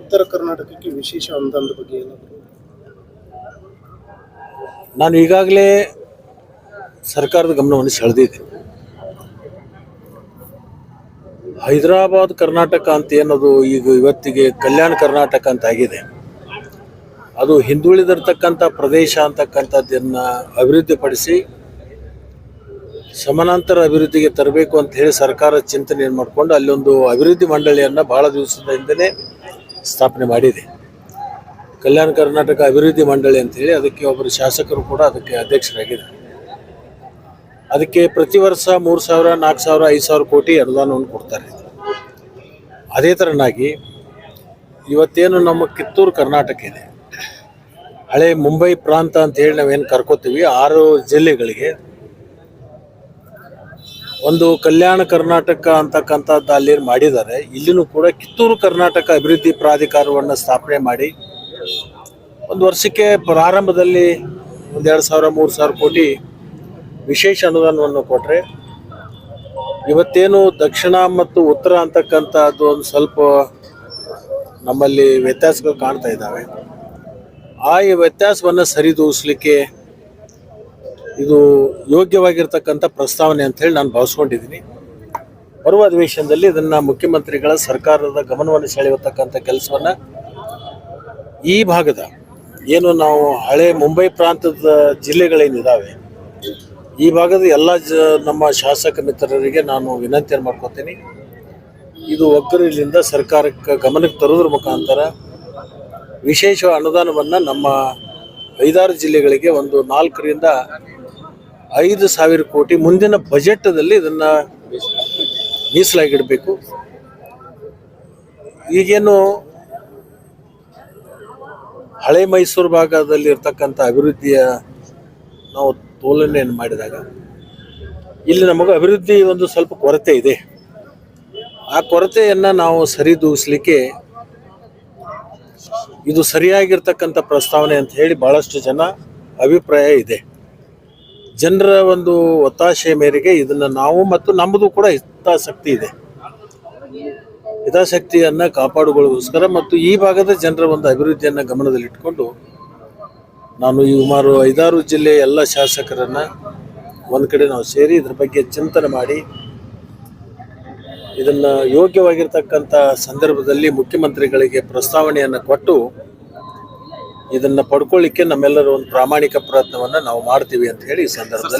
ಉತ್ತರ ಕರ್ನಾಟಕಕ್ಕೆ ವಿಶೇಷ ಅನುದಾನದ ಬಗ್ಗೆ ಏನಾದರೂ? ನಾನು ಈಗಾಗಲೇ ಸರ್ಕಾರದ ಗಮನವನ್ನು ಸೆಳೆದಿದ್ದೆ ಹೈದರಾಬಾದ್ ಕರ್ನಾಟಕ ಅಂತ ಏನದು ಈಗ ಇವತ್ತಿಗೆ ಕಲ್ಯಾಣ ಕರ್ನಾಟಕ ಅಂತ ಆಗಿದೆ. ಅದು ಹಿಂದುಳಿದಿರ್ತಕ್ಕಂಥ ಪ್ರದೇಶ ಅಂತಕ್ಕಂಥದ್ದನ್ನು ಅಭಿವೃದ್ಧಿಪಡಿಸಿ ಸಮಾನಾಂತರ ಅಭಿವೃದ್ಧಿಗೆ ತರಬೇಕು ಅಂತ ಹೇಳಿ ಸರ್ಕಾರ ಚಿಂತನೆಯನ್ನು ಮಾಡಿಕೊಂಡು ಅಲ್ಲೊಂದು ಅಭಿವೃದ್ಧಿ ಮಂಡಳಿಯನ್ನು ಬಹಳ ದಿವಸದಿಂದಲೇ ಸ್ಥಾಪನೆ ಮಾಡಿದೆ. ಕಲ್ಯಾಣ ಕರ್ನಾಟಕ ಅಭಿವೃದ್ಧಿ ಮಂಡಳಿ ಅಂತೇಳಿ ಅದಕ್ಕೆ ಒಬ್ಬರು ಶಾಸಕರು ಕೂಡ ಅದಕ್ಕೆ ಅಧ್ಯಕ್ಷರಾಗಿದ್ದಾರೆ. ಅದಕ್ಕೆ ಪ್ರತಿ ವರ್ಷ ಮೂರು ಸಾವಿರ, ನಾಲ್ಕು ಸಾವಿರ, ಐದು ಸಾವಿರ ಕೋಟಿ ಅನುದಾನವನ್ನು ಕೊಡ್ತಾರೆ. ಅದೇ ಥರನಾಗಿ ಇವತ್ತೇನು ನಮ್ಮ ಕಿತ್ತೂರು ಕರ್ನಾಟಕ ಇದೆ. ಹಳೆ ಮುಂಬೈ ಪ್ರಾಂತ ಅಂತ ಹೇಳಿ ನಾವೇನು ಕರ್ಕೋತೀವಿ, ಆರು ಜಿಲ್ಲೆಗಳಿಗೆ ಒಂದು ಕಲ್ಯಾಣ ಕರ್ನಾಟಕ ಅಂತಕ್ಕಂಥದ್ದು ಅಲ್ಲಿ ಮಾಡಿದ್ದಾರೆ. ಇಲ್ಲಿನೂ ಕೂಡ ಕಿತ್ತೂರು ಕರ್ನಾಟಕ ಅಭಿವೃದ್ಧಿ ಪ್ರಾಧಿಕಾರವನ್ನು ಸ್ಥಾಪನೆ ಮಾಡಿ ಒಂದು ವರ್ಷಕ್ಕೆ ಪ್ರಾರಂಭದಲ್ಲಿ ಒಂದು ಎರಡು ಸಾವಿರ, ಮೂರು ಸಾವಿರ ಕೋಟಿ ವಿಶೇಷ ಅನುದಾನವನ್ನು ಕೊಟ್ಟರೆ ಇವತ್ತೇನು ದಕ್ಷಿಣ ಮತ್ತು ಉತ್ತರ ಅಂತಕ್ಕಂಥದ್ದು ಒಂದು ಸ್ವಲ್ಪ ನಮ್ಮಲ್ಲಿ ವ್ಯತ್ಯಾಸಗಳು ಕಾಣ್ತಾ ಇದ್ದಾವೆ. ಆ ವ್ಯತ್ಯಾಸವನ್ನು ಸರಿದೂಗಿಸ್ಲಿಕ್ಕೆ ಇದು ಯೋಗ್ಯವಾಗಿರ್ತಕ್ಕಂಥ ಪ್ರಸ್ತಾವನೆ ಅಂತ ಹೇಳಿ ನಾನು ಭಾವಿಸ್ಕೊಂಡಿದ್ದೀನಿ. ಬರುವ ಅಧಿವೇಶನದಲ್ಲಿ ಇದನ್ನು ಮುಖ್ಯಮಂತ್ರಿಗಳ ಸರ್ಕಾರದ ಗಮನವನ್ನು ಸೆಳೆಯತಕ್ಕಂಥ ಕೆಲಸವನ್ನು ಈ ಭಾಗದ ಏನು ನಾವು ಹಳೆ ಮುಂಬೈ ಪ್ರಾಂತದ ಜಿಲ್ಲೆಗಳೇನಿದ್ದಾವೆ ಈ ಭಾಗದ ಎಲ್ಲ ಜ ನಮ್ಮ ಶಾಸಕ ಮಿತ್ರರಿಗೆ ನಾನು ವಿನಂತಿಯನ್ನು ಮಾಡ್ಕೊತೀನಿ. ಇದು ಒಗ್ಗರಿನಿಂದ ಸರ್ಕಾರಕ್ಕೆ ಗಮನಕ್ಕೆ ತರೋದ್ರ ಮುಖಾಂತರ ವಿಶೇಷ ಅನುದಾನವನ್ನು ನಮ್ಮ ಐದಾರು ಜಿಲ್ಲೆಗಳಿಗೆ ಒಂದು ನಾಲ್ಕರಿಂದ ಐದು ಸಾವಿರ ಕೋಟಿ ಮುಂದಿನ ಬಜೆಟ್ದಲ್ಲಿ ಇದನ್ನು ಮೀಸಲಾಗಿಡಬೇಕು. ಈಗೇನು ಹಳೆ ಮೈಸೂರು ಭಾಗದಲ್ಲಿ ಇರ್ತಕ್ಕಂಥ ಅಭಿವೃದ್ಧಿಯ ನಾವು ತೋಲನೆಯನ್ನು ಮಾಡಿದಾಗ ಇಲ್ಲಿ ನಮಗೆ ಅಭಿವೃದ್ಧಿ ಒಂದು ಸ್ವಲ್ಪ ಕೊರತೆ ಇದೆ. ಆ ಕೊರತೆಯನ್ನು ನಾವು ಸರಿದೂಗಿಸ್ಲಿಕ್ಕೆ ಇದು ಸರಿಯಾಗಿರ್ತಕ್ಕಂಥ ಪ್ರಸ್ತಾವನೆ ಅಂತ ಹೇಳಿ ಭಾಳಷ್ಟು ಜನ ಅಭಿಪ್ರಾಯ ಇದೆ. ಜನರ ಒಂದು ಒತ್ತಾಶೆಯ ಮೇರೆಗೆ ಇದನ್ನು ನಾವು ಮತ್ತು ನಮ್ಮದು ಕೂಡ ಹಿತಾಸಕ್ತಿ ಇದೆ. ಹಿತಾಸಕ್ತಿಯನ್ನು ಕಾಪಾಡಿಕೊಳ್ಳೋಸ್ಕರ ಮತ್ತು ಈ ಭಾಗದ ಜನರ ಒಂದು ಅಭಿವೃದ್ಧಿಯನ್ನು ಗಮನದಲ್ಲಿಟ್ಟುಕೊಂಡು ನಾನು ಈ ಸುಮಾರು ಐದಾರು ಜಿಲ್ಲೆಯ ಎಲ್ಲ ಶಾಸಕರನ್ನು ಒಂದು ಕಡೆ ನಾವು ಸೇರಿ ಇದ್ರ ಬಗ್ಗೆ ಚಿಂತನೆ ಮಾಡಿ ಇದನ್ನು ಯೋಗ್ಯವಾಗಿರ್ತಕ್ಕಂಥ ಸಂದರ್ಭದಲ್ಲಿ ಮುಖ್ಯಮಂತ್ರಿಗಳಿಗೆ ಪ್ರಸ್ತಾವನೆಯನ್ನು ಕೊಟ್ಟು ಇದನ್ನು ಪಡ್ಕೊಳ್ಳಿಕ್ಕೆ ನಮ್ಮೆಲ್ಲರೂ ಒಂದು ಪ್ರಾಮಾಣಿಕ ಪ್ರಯತ್ನವನ್ನ ನಾವು ಮಾಡ್ತೀವಿ ಅಂತ ಹೇಳಿ ಈ ಸಂದರ್ಭದಲ್ಲಿ